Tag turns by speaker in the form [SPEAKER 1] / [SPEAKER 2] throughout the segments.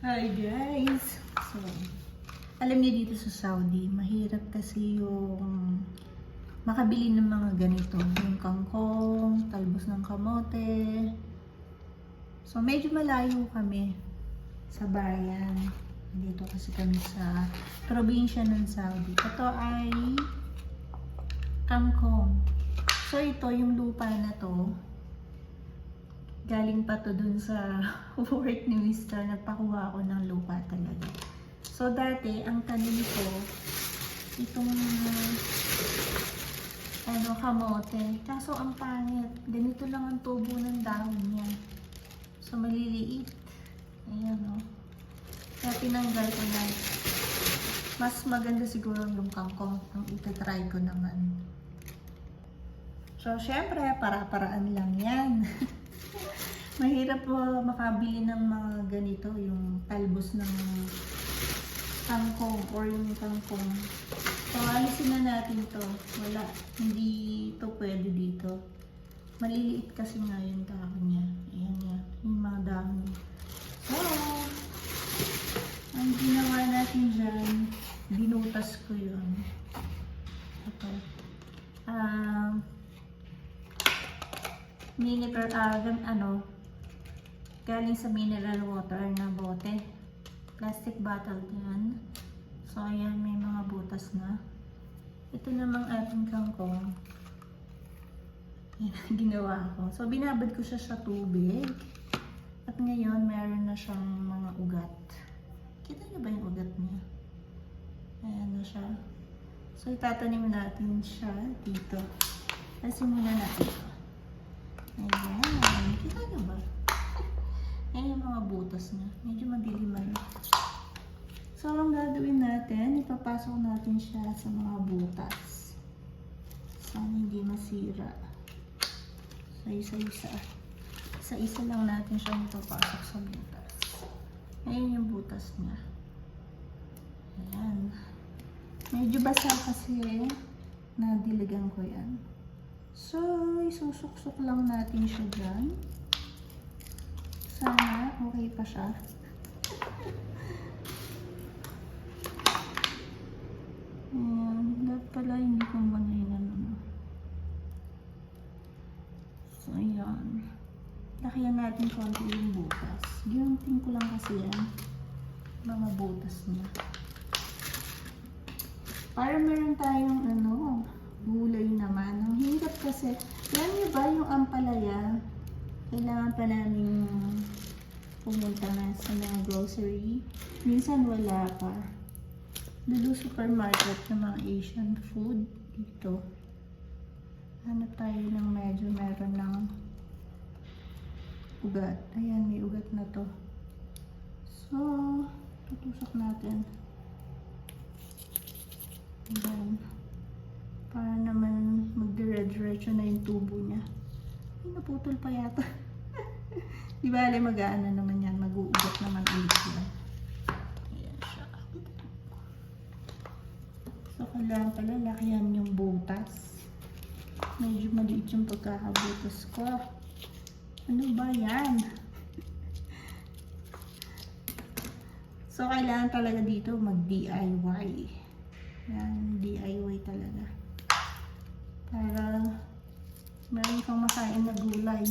[SPEAKER 1] Hi guys! So, alam niyo dito sa Saudi, mahirap kasi yung makabili ng mga ganito. Yung kangkong, talbos ng kamote. So, medyo malayo kami sa bayan. Dito kasi kami sa probinsya ng Saudi. Ito ay kangkong. So, ito yung lupa na to. Galing pa to dun sa work ni Mr. Nagpakuha ako ng lupa talaga. So, dati, ang tanim ko, itong uh, ano, kamote. Kaso, ang pangit. Ganito lang ang tubo ng dahon niya. So, maliliit. Ayan, o. Kaya tinanggal ko na. Mas maganda siguro yung kangkong. Ang itatry ko naman. So, syempre, para-paraan lang yan. Mahirap po makabili ng mga ganito, yung talbos ng kangkong or yung kangkong. So, na natin to. Wala, hindi to pwede dito. Maliliit kasi nga yung dahon niya. Ayan yan, yung mga niya. So, ang ginawa natin dyan, binutas ko yun. Ito. Ah, mineral, ah, gan- ano, galing sa mineral water na bote. Plastic bottle yan. So, ayan, may mga butas na. Ito namang ating kangkong. Yan ang ginawa ko. So, binabad ko siya sa tubig. At ngayon, meron na siyang mga ugat. Kita niyo ba yung ugat niya? Ayan na siya. So, itatanim natin siya dito. Asin muna natin ito. Ayan. Kita niyo ba? Ayan yung mga butas niya. Medyo madiliman. So, ang gagawin natin, ipapasok natin siya sa mga butas. Sana hindi masira. So, isa-isa. Isa-isa lang natin siya ipapasok sa butas. Ayan yung butas niya. Ayan. Medyo basa kasi nadiligan ko yan. So, isusuksok lang natin siya dyan. Sana okay pa siya. Ayan, dapat pala hindi ko muna yun ano. So, ayan. Lakihan natin konti yung butas. Ginunting ko lang kasi yan. Mga butas niya. Para meron tayong ano, gulay naman. Ang hirap kasi, niyo ba yung ampalaya? Kailangan pa namin pumunta na sa mga grocery. Minsan wala pa. Lulu supermarket ng mga Asian food dito. Hanap tayo ng medyo meron ng ugat. Ayan, may ugat na to. So, tutusok natin. Ayan. Para naman magdire-diretso na yung tubo niya. Ay, naputol pa yata. Di ba, alay mag-aano naman yan. Mag-uugat naman ulit yan. Ayan siya. So, kailangan pala lakihan yung butas. Medyo maliit yung pagkakabutas ko. Ano ba yan? So, kailangan talaga dito mag-DIY. Yan, DIY talaga. Para meron kang makain na gulay.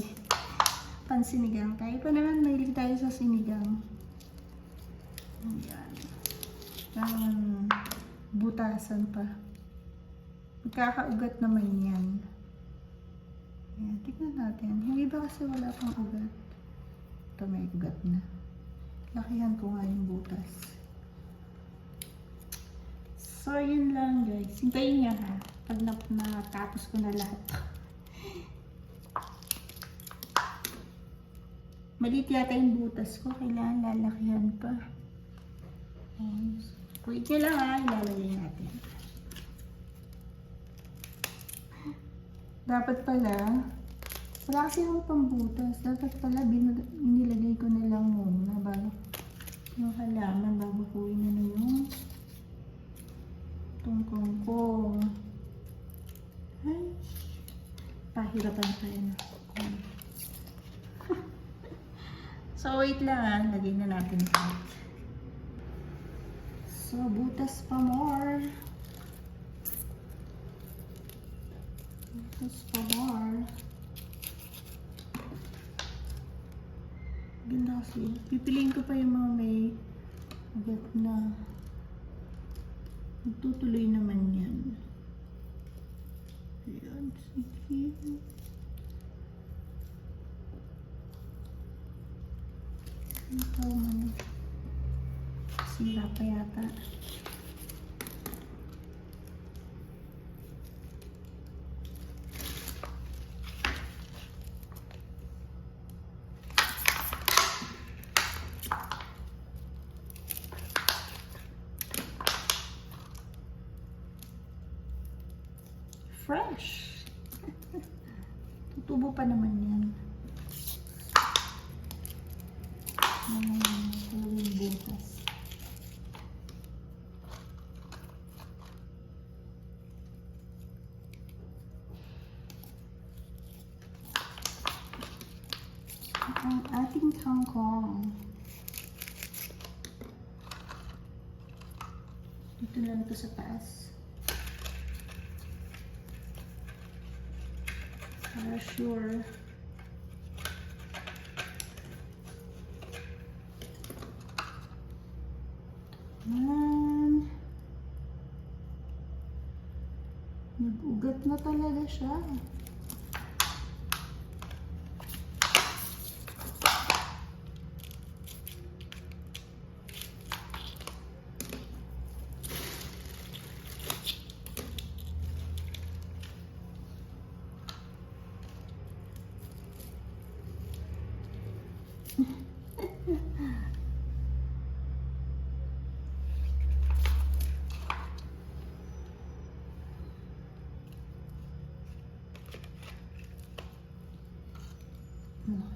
[SPEAKER 1] Pansinigang. Tayo pa naman, mahilig tayo sa sinigang. Ayan. Yan. Butasan pa. Magkakaugat naman yan. Ayan, tignan natin. Hindi ba kasi wala pang ugat? Ito may ugat na. Lakihan ko nga yung butas. So, yun lang guys. Hintayin niya ha. Pag na natapos ko na lahat. Maliit yata yung butas ko. Kailangan lalakihan pa. Ayan. Wait nyo lang ha. Ilalagay natin. Dapat pala, wala kasi akong pambutas. Dapat pala, inilagay ko na lang muna bago yung halaman bago ko inano yung tungkong Ay, pahirapan tayo na. So, wait lang ah. Lagyan na natin ito. So, butas pa more. Butas pa more. Ganda kasi. Pipiliin ko pa yung mga may ugat na magtutuloy naman yan. Ayan, sige. Ito man. Sira pa yata. Fresh! Tutubo pa naman yan. Mga butas. Ang ating kangkong. Dito lang ito sa taas. Para sure. Yan. Nag-ugat na talaga siya.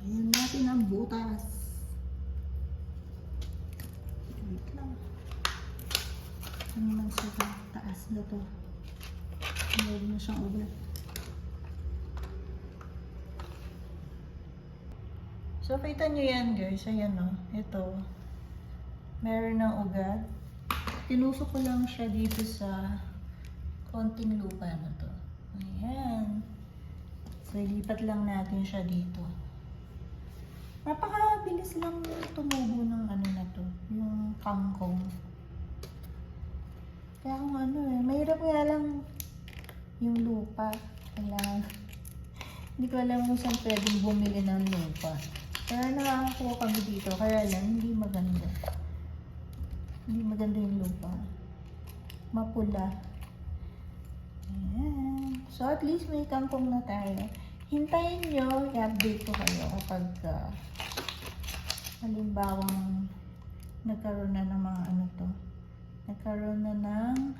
[SPEAKER 1] Ayan natin ang butas. Wait lang. Ano man sa taas na to? Meron na siyang ugat. So, kita nyo yan guys. Ayan o. Ito. Meron ng ugat. Tinusok ko lang siya dito sa konting lupa na to. Ayan. So, ilipat lang natin siya dito. Napakabilis lang tumubo ng ano na to, yung kangkong. Kaya kung ano eh, mahirap nga lang yung lupa. Kailangan, hindi ko alam kung saan pwedeng bumili ng lupa. Kaya nakakakuha kami dito, kaya lang hindi maganda. Hindi maganda yung lupa. Mapula. Ayan. So at least may kangkong na tayo. Hintayin nyo, i-update ko kayo kapag uh, halimbawang nagkaroon na ng mga ano to. Nagkaroon na ng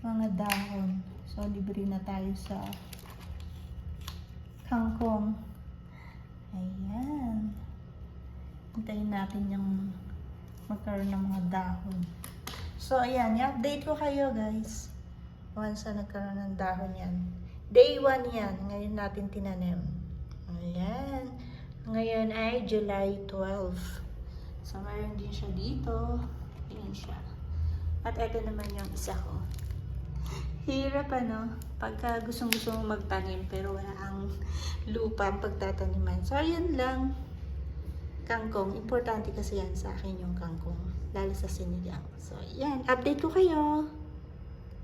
[SPEAKER 1] mga dahon. So, libre na tayo sa kangkong. Ayan. Hintayin natin yung magkaroon ng mga dahon. So, ayan. I-update ko kayo, guys. Once na nagkaroon ng dahon yan. Day 1 yan. Ngayon natin tinanim. Ayan. Ngayon ay July 12. So, mayroon din siya dito. Ayan siya. At ito naman yung isa ko. Hirap ano, pagka gustong gusto mong magtanim pero wala ang lupa ang pagtataniman. So, ayun lang. Kangkong. Importante kasi yan sa akin yung kangkong. Lalo sa sinigang. So, yan. Update ko kayo.